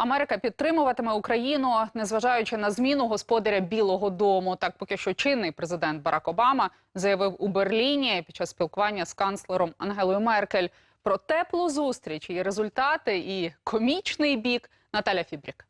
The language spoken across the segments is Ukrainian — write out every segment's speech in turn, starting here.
Америка підтримуватиме Україну, незважаючи на зміну господаря Білого Дому. Так, поки що чинний президент Барак Обама заявив у Берліні під час спілкування з канцлером Ангелою Меркель про теплу зустріч, її результати і комічний бік. Наталя Фібрік.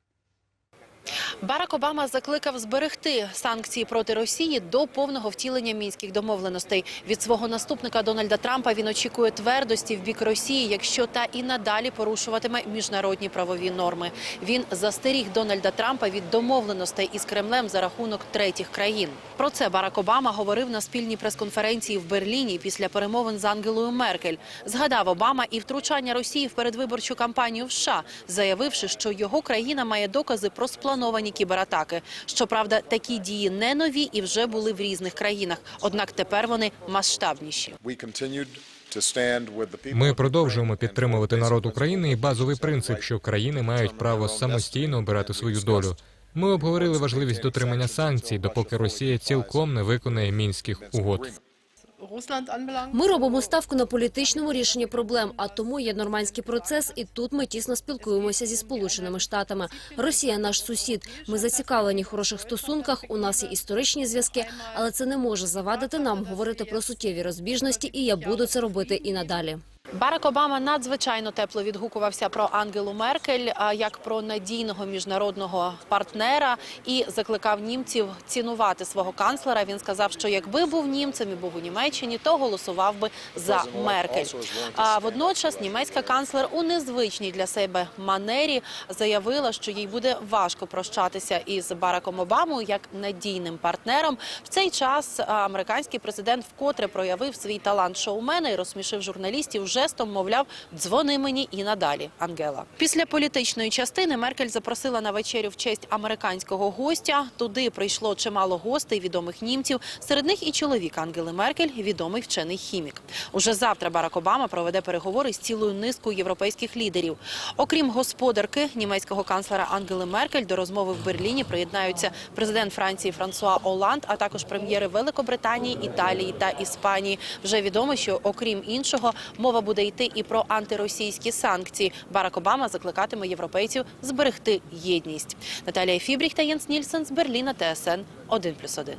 Барак Обама закликав зберегти санкції проти Росії до повного втілення мінських домовленостей. Від свого наступника Дональда Трампа він очікує твердості в бік Росії, якщо та і надалі порушуватиме міжнародні правові норми. Він застеріг Дональда Трампа від домовленостей із Кремлем за рахунок третіх країн. Про це Барак Обама говорив на спільній прес-конференції в Берліні після перемовин з Ангелою Меркель. Згадав Обама і втручання Росії в передвиборчу кампанію в США, заявивши, що його країна має докази про сплановані кібератаки. Щоправда, такі дії не нові і вже були в різних країнах. Однак тепер вони масштабніші. Ми продовжуємо підтримувати народ України і базовий принцип, що країни мають право самостійно обирати свою долю. Ми обговорили важливість дотримання санкцій, допоки Росія цілком не виконає мінських угод. Ми робимо ставку на політичному рішенні проблем, а тому є нормандський процес, і тут ми тісно спілкуємося зі сполученими штатами. Росія наш сусід. Ми зацікавлені в хороших стосунках. У нас є історичні зв'язки, але це не може завадити нам говорити про суттєві розбіжності, і я буду це робити і надалі. Барак Обама надзвичайно тепло відгукувався про Ангелу Меркель як про надійного міжнародного партнера і закликав німців цінувати свого канцлера. Він сказав, що якби був німцем і був у Німеччині, то голосував би за Меркель. А водночас німецька канцлер у незвичній для себе манері заявила, що їй буде важко прощатися із Бараком Обамою як надійним партнером. В цей час американський президент вкотре проявив свій талант шоумена і розсмішив журналістів жестом, мовляв, дзвони мені і надалі. Ангела. Після політичної частини Меркель запросила на вечерю в честь американського гостя. Туди прийшло чимало гостей, відомих німців. Серед них і чоловік Ангели Меркель, відомий вчений хімік. Уже завтра Барак Обама проведе переговори з цілою низкою європейських лідерів. Окрім господарки німецького канцлера Ангели Меркель, до розмови в Берліні приєднаються президент Франції Франсуа Оланд, а також прем'єри Великобританії, Італії та Іспанії. Вже відомо, що окрім іншого, мова буде йти і про антиросійські санкції. Барак Обама закликатиме європейців зберегти єдність. Наталія Фібріх та Єнс Нільсен з Берліна, ТСН 1+,1.